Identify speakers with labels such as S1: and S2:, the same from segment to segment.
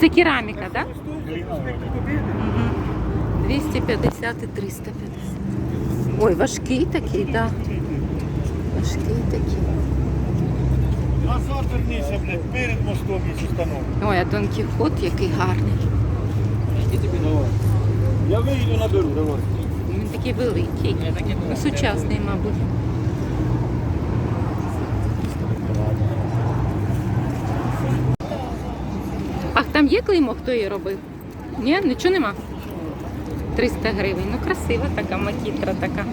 S1: Це кераміка, так? 250 і 350. Ой, важкий такий, так. Да. Важкий такий.
S2: Назад вернися, блядь, перед мостом є установка.
S1: Ой, а Дон Кіхот який гарний.
S2: Я вийду наберу, давай.
S1: Він такий великий. Ну, Сучасний, мабуть. Ах, там є клеймо, хто її робив? Ні, нічого нема. 300 гривень. Ну, красива така макітра така.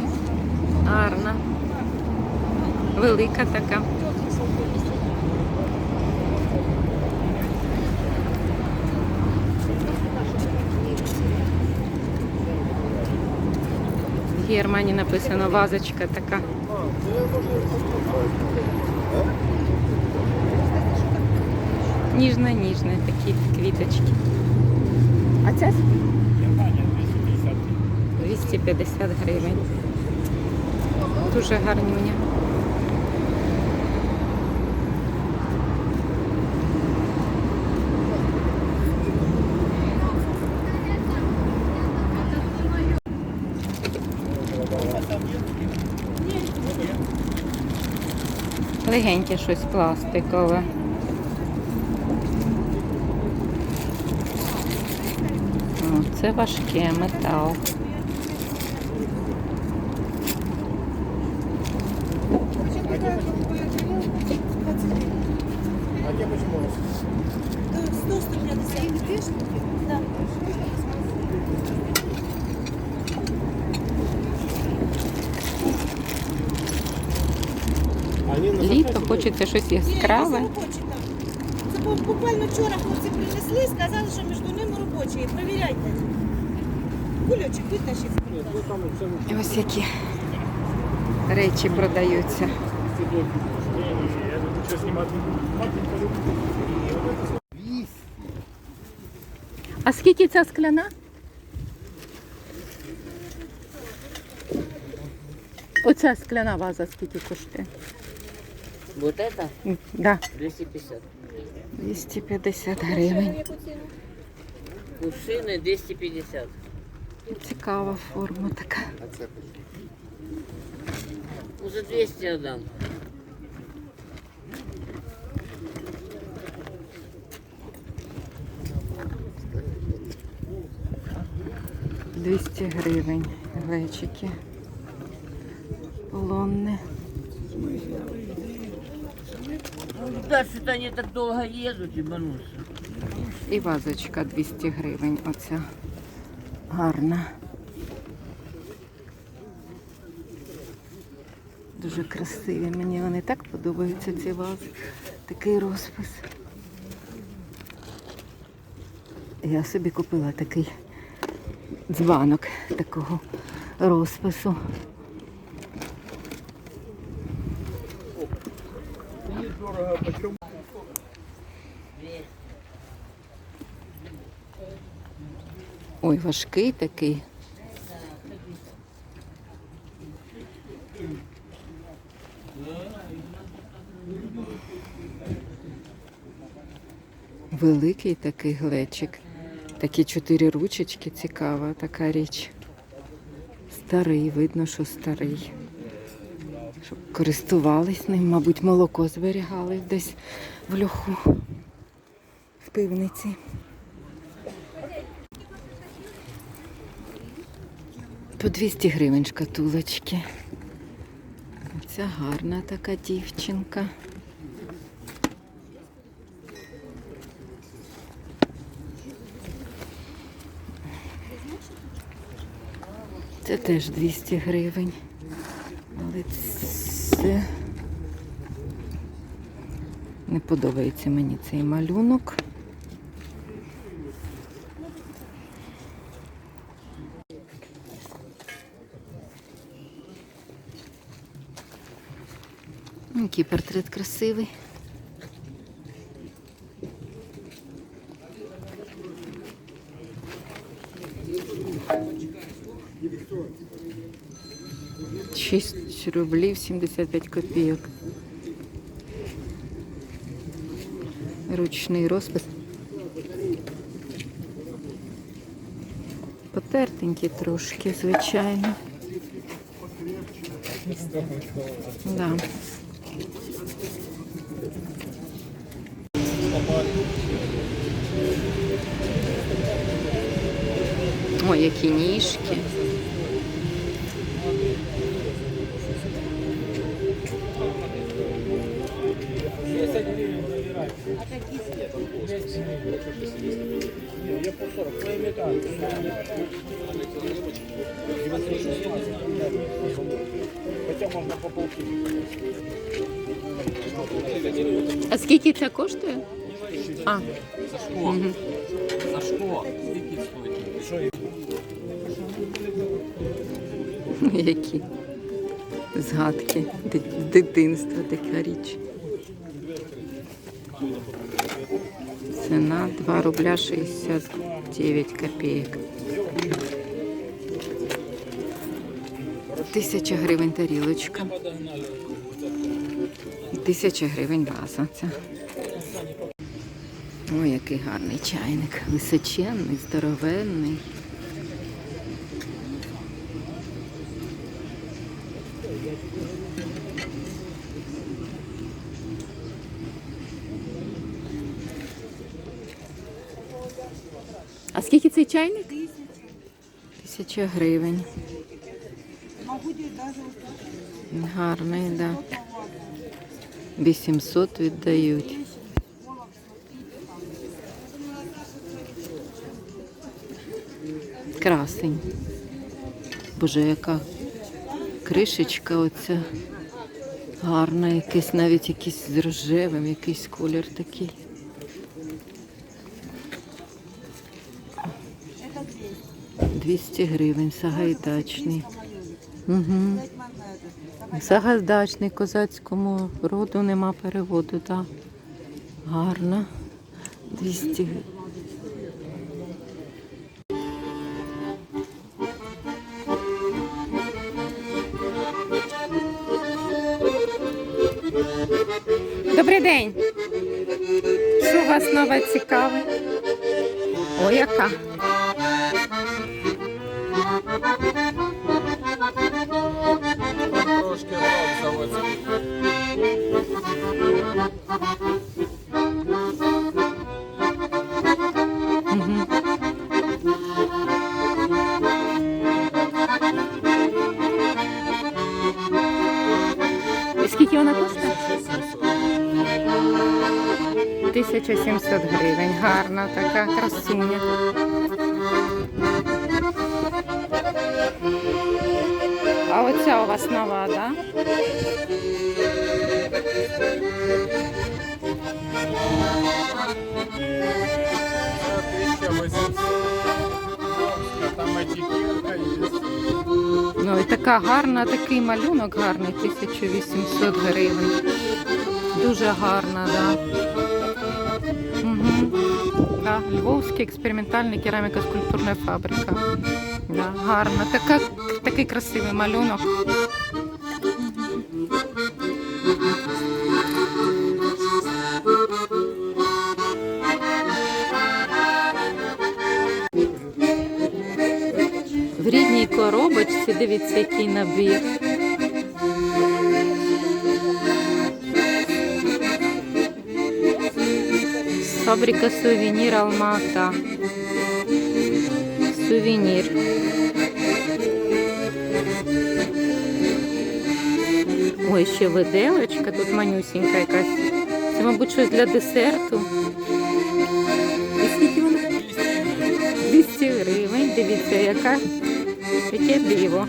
S1: Гарна. Велика така. В Германії написано вазочка така. Ніжно-ніжно такі квіточки. А ця 250 гривень. Дуже гарнюня. Легеньке щось пластикове. це важке метал.
S2: А я почему?
S3: 100-150. Да.
S2: Они на
S1: Літо хочеться щось яскраве.
S3: Ні, робочі там. Це бу- буквально вчора хлопці принесли, сказали, що між ними робочі. Провіряйте.
S1: Ось які речі продаються. А скільки ця скляна? Оця скляна ваза скільки коштує?
S4: Вот это
S1: Да,
S4: 250.
S1: 250 гривень.
S4: Кувшины 250.
S1: Цікава форма така.
S4: За 200 отдам.
S1: — 200 гривень глечики. Полонне.
S4: Ну, да, что-то они так долго едут, ебанутся.
S1: І вазочка 200 гривень. Оця гарна. Дуже красиві. Мені вони так подобаються, ці вази. Такий розпис. Я собі купила такий дзванок такого розпису. Ой, важкий такий. Великий такий глечик. Такі чотири ручечки, цікава така річ. Старий, видно, що старий. Щоб користувались ним, мабуть, молоко зберігали десь в льоху, в пивниці. По 200 гривень шкатулочки. Ця гарна така дівчинка. Це теж 200 гривень. Але це не подобається мені цей малюнок. Який портрет красивий. Шість рублів 75 копійок. Ручний розпис. Потертенькі трошки, звичайно. Да.
S2: по полтиннику.
S1: А скільки це коштує? А,
S5: За що?
S1: угу.
S5: За що? Скільки стоїть?
S1: які згадки ди- дитинства, така річ. Ціна 2 рубля 69 копійок. Тисяча гривень тарілочка. Тисяча гривень ваза. Це. Ой, який гарний чайник. Височенний, здоровенний. А скільки цей чайник? Тисяча гривень. Гарний, да. 800 віддають. Красень. Боже, яка кришечка оця. Гарна, якийсь навіть якийсь з рожевим, якийсь колір такий. Двісті гривень, сагайдачний. Угу. Сагайдачний, козацькому роду нема переводу, так. Гарно. 200 гривень. Що у вас нове цікаве? О, яка? 1700 гривень. Гарна така красуня. А оця у вас нова, так? Да? Ну і така гарна, такий малюнок гарний, 1800 гривень. Дуже гарна, да. Львовська експериментальна кераміка скульптурна фабрика. Да, гарна. Така, такий красивий малюнок. В рідній коробочці, дивіться, який набір. Фабрика сувенір Алмата. Сувенір. Ой, ще виделочка, тут манюсінька якась. Це, мабуть, щось для десерту. І скільки вона? 200 гривень. Дивіться, яка. Яке диво.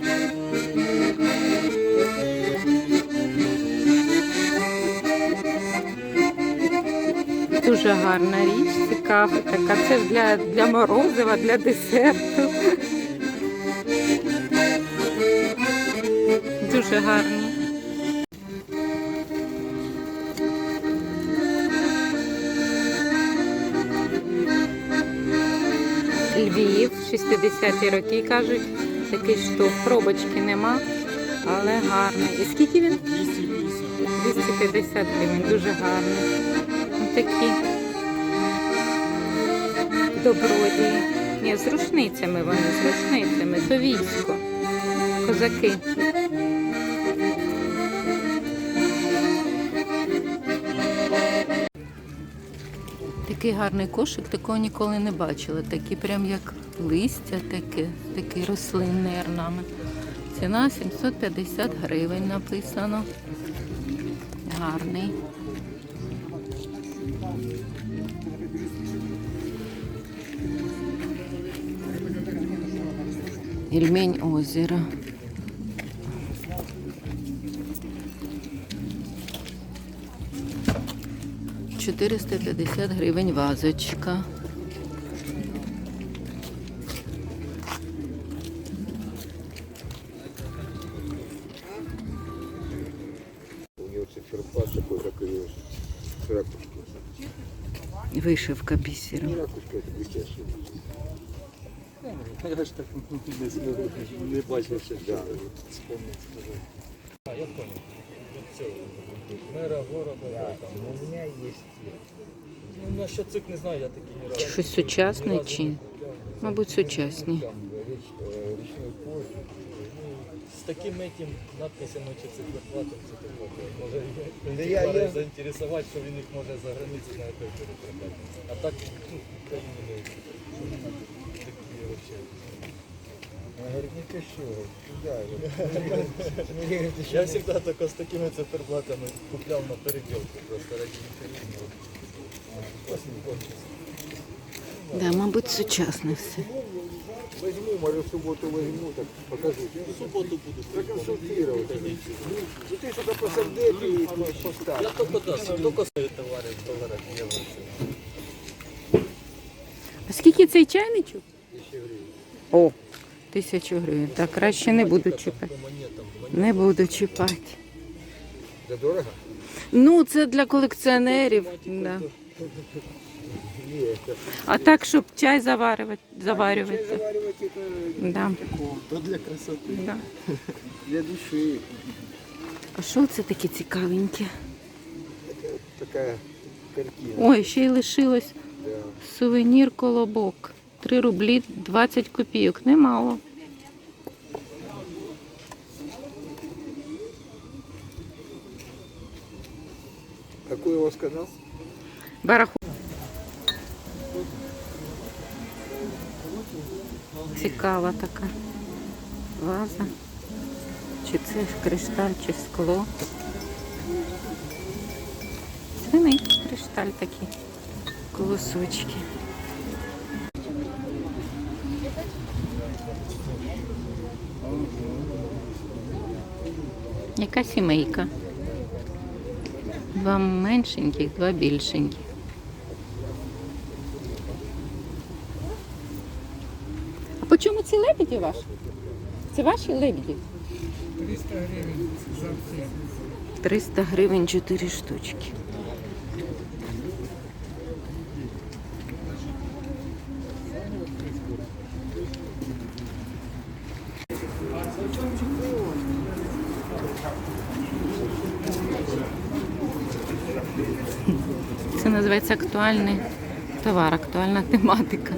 S1: Дуже гарна річ, цікава така. Це ж для, для морозива, для десерту. Дуже гарні. Львів, 60-ті роки, кажуть, такий штук. Пробочки нема, але гарний. І скільки він? 250 гривень, дуже гарний. Такі добродії. Ні, з рушницями вони, з рушницями, то військо. Козаки. Такий гарний кошик, такого ніколи не бачила. Такий прям як листя, таке, такий рослинний орнамент. Ціна 750 гривень написано. Гарний. Ільмень озера. Чотириста п'ятдесят гривень вазочка.
S6: У него
S2: Я ж так не, не, не бачив ще.
S6: Да.
S2: Я понял. Мера города.
S6: У меня есть
S2: Ну, насчет цих не знаю, я такий не разу.
S1: Щось сучасне чи? Мабуть, сучасні.
S2: З таким этим надписями чи циферблатом це таке. Може
S6: я-
S2: заінтересувати, що він їх може за границю на перепродати. А так, ну, в не.
S6: Я говорю, не пишу. Да,
S2: Я завжди тако з такими циферблатами купляв на переділку, просто механізму.
S1: Да, мабуть, сучасне все.
S6: Возьму, может, в субботу возьму, так покажу.
S2: В суботу буду
S6: Проконсультировать. Ну ты сюда посадишь и
S2: Я
S6: поставь.
S2: тільки да, тільки свої товари в доларах євро.
S1: А скільки цей чайничок?
S6: Тысяча гривен.
S1: О, тисячу гривень. Так, краще не буду чіпати.
S2: По монетам.
S1: Не буду чіпати.
S6: Да дорого?
S1: Ну, це для колекціонерів. Да.
S6: Нет, это
S1: А так, щоб чай заварювати. заварювати.
S6: заваривать это
S1: Да.
S6: то для красоты,
S1: Да.
S6: для души.
S1: А що це таке цікавеньке?
S6: Такая картина.
S1: Ой, ще й лишилось
S6: Да.
S1: сувенір колобок. 3 рублі 20 копійок. Немало.
S6: Какой у вас канал?
S1: Бараху. Цікава така ваза. Чи це кришталь, чи скло. Свиний кришталь такий. Колосочки. Яка сімейка? Два меншеньких, два більшеньких. А по чому ці лебеді ваші? Це ваші лебеді? 300 гривень за 300 гривень 4 штучки. Це називається актуальний товар, актуальна тематика.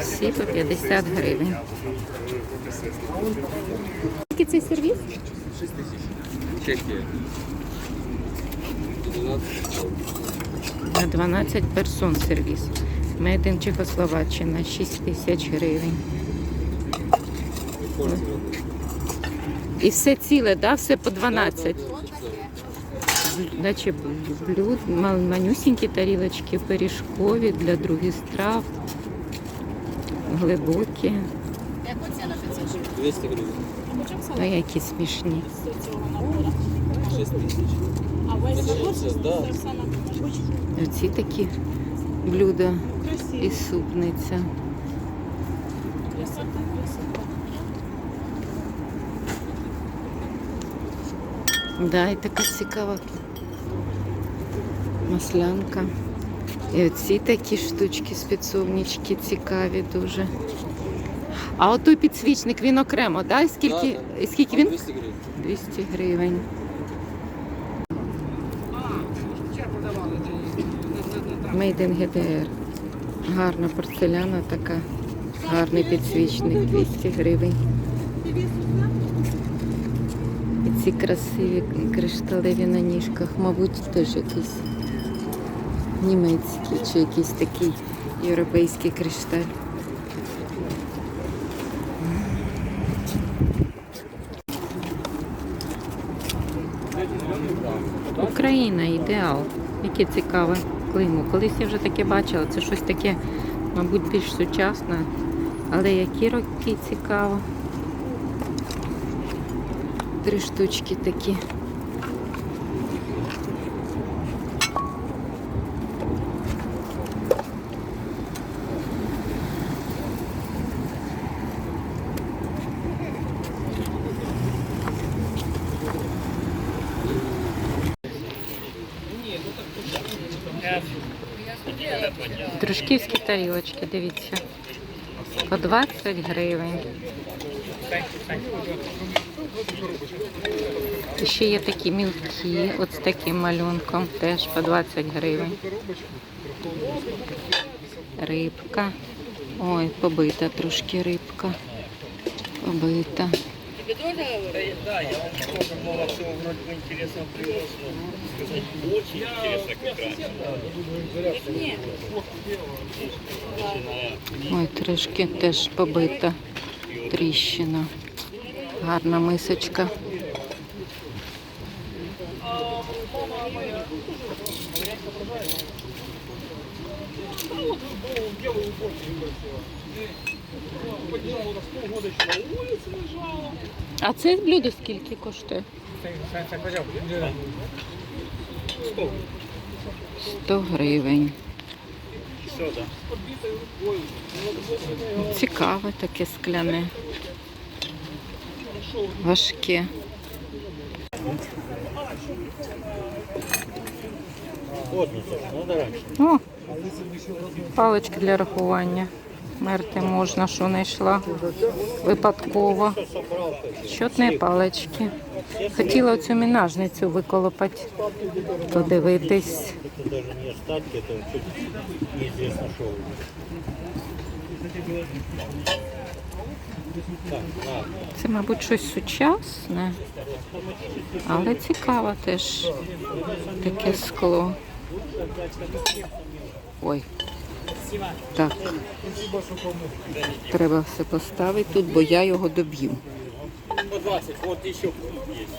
S1: Всі по 50 гривень. Скільки цей сервіс?
S5: Чехия.
S1: На 12 персон сервіс. Made in Чехословаччина 6 тисяч гривень. І все ціле, да? все по 12. Наче блюд, манюсінькі тарілочки, пиріжкові для других страв, глибокі,
S5: 200 гривен.
S1: а які смішні.
S5: 6 тысяч. Это.
S1: Оці такі блюда і супниця. Да, і така цікава маслянка. І оці такі штучки, спецовнички цікаві дуже. А отой підсвічник він окремо, да? І скільки,
S5: Да,
S1: і скільки він?
S5: 200 гривен.
S1: 200 гривень. Made in GDR. Гарна порцеляна така. Гарний підсвічник 200 гривень. І ці красиві кришталеві на ніжках, мабуть, теж якісь німецькі чи якийсь такий європейський кришталь. Україна ідеал. Яке цікаве клеймо. Колись я вже таке бачила. Це щось таке, мабуть, більш сучасне. Але які роки цікаво. Три штучки такі. Дружківські тарілочки, дивіться. По 20 гривень. І ще є такі мілкі, от з таким малюнком, теж по 20 гривень. Рибка. Ой, побита трошки рибка. Побита. Ой, трошки теж побита тріщина. Гарна мисочка. А це блюдо скільки коштує? 100 гривень. Цікаве таке скляне. Важке. О, палички для рахування. Мерти можна, що знайшла випадково. Щотні палички. Хотіла оцю мінажницю виколопати, подивитись. Це, мабуть, щось сучасне, але цікаве теж таке скло. Ой. Так. Треба все поставити тут, бо я його доб'ю.
S5: По 20, вот еще есть.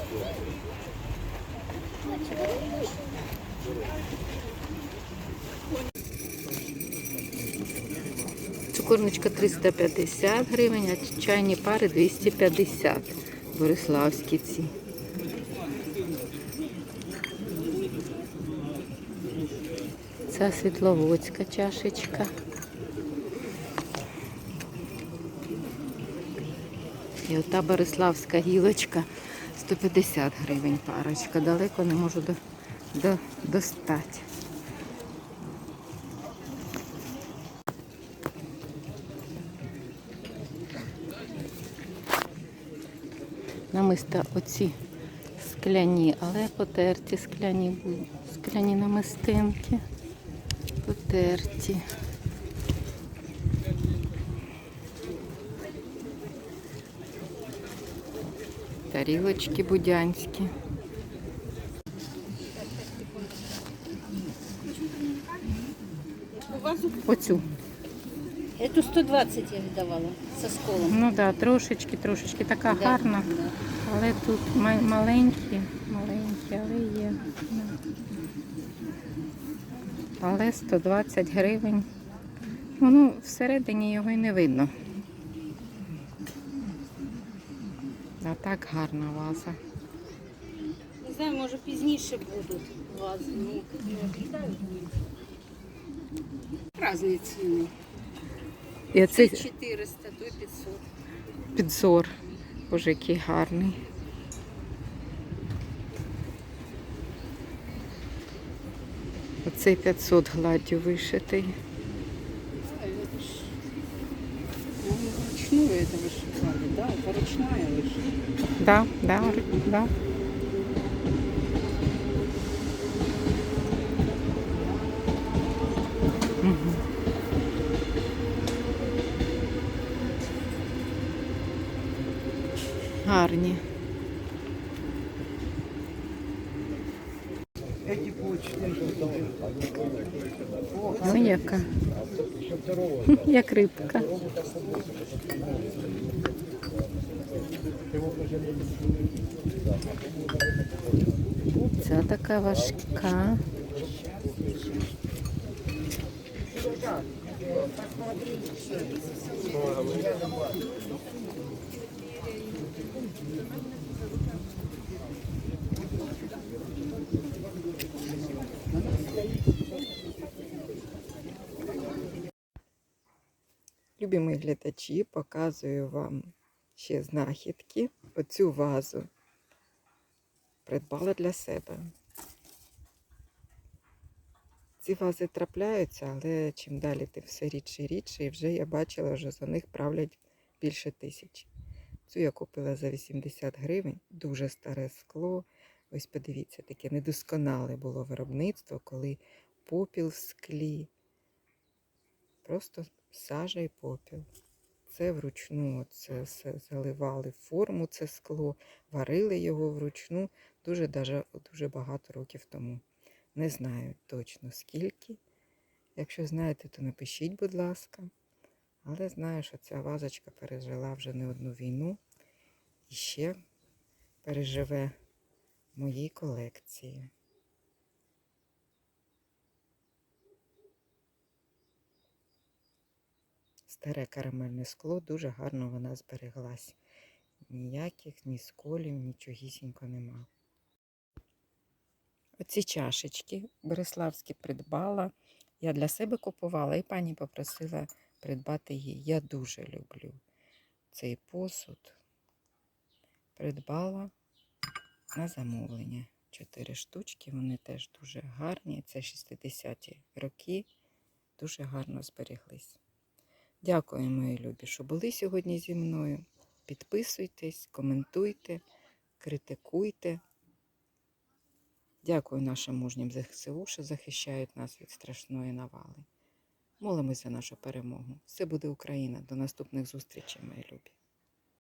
S1: Цукорничка 350 гривень, а чайні пари 250. Бориславські ці. Це світловодська чашечка. І ота Бориславська гілочка 150 гривень парочка. Далеко не можу до, до, достати. Намиста оці скляні, але потерті скляні. Скляні намистинки. Потерті. Тарілочки будянські. Оцю.
S3: Эту 120 я віддавала со сколом.
S1: Ну так, да, трошечки, трошечки така
S3: Да,
S1: гарна.
S3: да.
S1: Але тут маленькі, маленькі, але є. Але 120 гривень. Воно всередині його і не видно. А так гарна ваза.
S3: Не знаю, може пізніше будуть вази. Ну, Разні ціни.
S1: І
S3: Це
S1: оцей
S3: 400, то 500.
S1: підзор. Боже, який гарний. Оцей 500 гладдю вишитий.
S3: Вручную это вышивали, да? Это ручная вышивка.
S1: Да, да, да.
S6: Гарні. Ну, яка. Як рибка. Ця така важка.
S1: Любі глядачі, показую вам ще знахідки. Оцю вазу придбала для себе. Ці вази трапляються, але чим далі тим все рідше і рідше, і вже я бачила, що за них правлять більше тисячі. Цю я купила за 80 гривень, дуже старе скло. Ось подивіться, таке недосконале було виробництво, коли попіл в склі. Просто сажа і попіл. Це вручну це все заливали форму, це скло, варили його вручну дуже, дуже багато років тому. Не знаю точно скільки. Якщо знаєте, то напишіть, будь ласка. Але знаю, що ця вазочка пережила вже не одну війну і ще переживе моїй колекції. Старе карамельне скло, дуже гарно вона збереглась. Ніяких ні сколів, нічогісінько нема. Оці чашечки Береславські придбала. Я для себе купувала і пані попросила придбати її. Я дуже люблю цей посуд. Придбала на замовлення. Чотири штучки, вони теж дуже гарні. Це 60-ті роки, дуже гарно збереглись. Дякую, мої любі, що були сьогодні зі мною. Підписуйтесь, коментуйте, критикуйте. Дякую нашим мужнім ЗСУ, що захищають нас від страшної навали. Молимося нашу перемогу. Все буде Україна. До наступних зустрічей, мої любі.